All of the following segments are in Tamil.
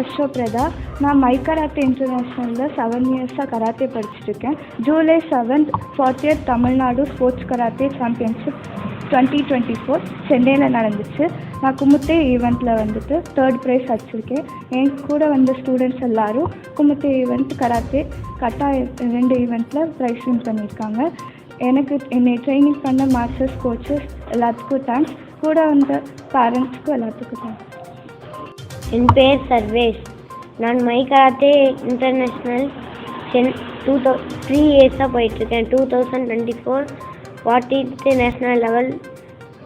அஸ்வபிரதா நான் மை கராத்தே இன்டர்நேஷ்னலில் செவன் இயர்ஸாக karate படிச்சுட்ருக்கேன் July seventh fortieth Tamil Nadu sports karate championship twenty twenty four சென்னையில் நடந்துச்சு. நான் குமுத்தே ஈவெண்ட்டில் வந்துட்டு தேர்ட் ப்ரைஸ் அடிச்சிருக்கேன். என் கூட வந்த ஸ்டூடெண்ட்ஸ் எல்லாரும் குமுத்தே ஈவெண்ட் கராத்தே கட்டா ரெண்டு ஈவெண்ட்டில் ப்ரைஸ் வின் பண்ணியிருக்காங்க. எனக்கு என்னை ட்ரைனிங் பண்ண மாஸ்டர்ஸ் கோச்சஸ் எல்லாத்துக்கும் தேங்க்ஸ் கூட வந்த பேரண்ட்ஸ்க்கும் எல்லாத்துக்கும் தேங்க்ஸ் என் பேர் சர்வேஷ். நான் மைகராத்தே இன்டர்நேஷ்னல் சென் டூ தௌ த்ரீ இயர்ஸாக போயிட்டுருக்கேன். Two thousand twenty four fortieth national level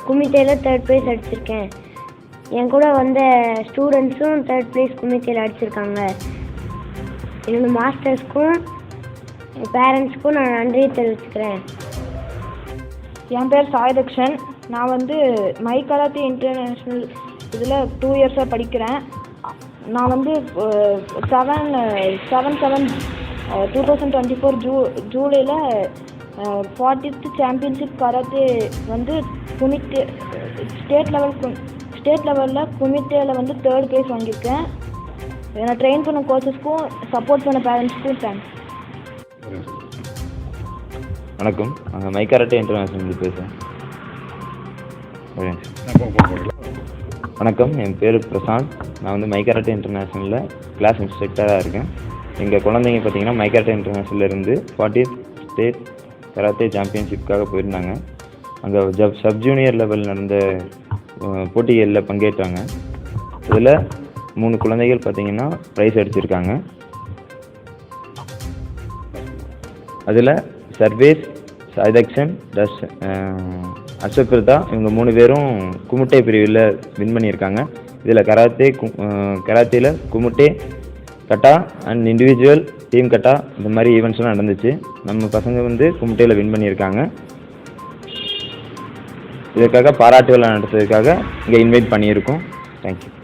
குமித்தேயில் third prize அடிச்சிருக்கேன். என் கூட வந்த ஸ்டூடெண்ட்ஸும் தேர்ட் ப்ரைஸ் குமித்தேயில் அடிச்சிருக்காங்க. என்னோட மாஸ்டர்ஸ்க்கும் என் பேரண்ட்ஸ்க்கும் நான் நன்றியை தெரிவிச்சுக்கிறேன். என் பேர் சாய்தக்ஷன். நான் வந்து மை கராத்தி இன்டர்நேஷ்னல் இதில் டூ இயர்ஸாக படிக்கிறேன். நான் வந்து seven seven seven two thousand twenty four zoo ஜூலையில் ஃபார்ட்டித் சாம்பியன்ஷிப் கராத்தே வந்து குமித்தே ஸ்டேட் லெவல் ஸ்டேட் லெவலில் குமித்தேல வந்து தேர்ட் ப்ரைஸ் வாங்கியிருக்கேன். என்னை ட்ரெயின் பண்ண கோச்சஸ்க்கும் சப்போர்ட் பண்ண பேரண்ட்ஸ்க்கும் தேங்க்ஸ் வணக்கம். நாங்கள் மைக்காரட்டே இன்டர்நேஷனல் பேசுகிறேன். வணக்கம். என் பேர் பிரசாந்த். நான் வந்து மைக்காரட்டே இன்டர்நேஷனலில் கிளாஸ் இன்ஸ்ட்ரக்டராக இருக்கேன். எங்கள் குழந்தைங்க பார்த்தீங்கன்னா மைக்காரட்டே இன்டர்நேஷனல்ல இருந்து ஃபார்ட்டி ஸ்டேட் கராத்தே சாம்பியன்ஷிப்காக போயிருந்தாங்க. அங்கே ஜப் சப் ஜூனியர் லெவல் நடந்த போட்டிகளில் பங்கேற்றாங்க. இதில் மூணு குழந்தைகள் பார்த்தீங்கன்னா ப்ரைஸ் அடிச்சிருக்காங்க. அதில் சர்வேஸ் சாய்தக்ஷன் டஸ் அஸ்வபிரதா இவங்க மூணு பேரும் குமுட்டை பிரிவில் வின் பண்ணியிருக்காங்க. இதில் கராத்தே கு- kumite kata and individual team kata இந்த மாதிரி ஈவெண்ட்ஸ்லாம் நடந்துச்சு. நம்ம பசங்க வந்து குமுட்டையில் வின் பண்ணியிருக்காங்க. இதற்காக பாராட்டு விழா நடத்துறதுக்காக இங்கே இன்வைட் பண்ணியிருக்கோம். தேங்க்யூ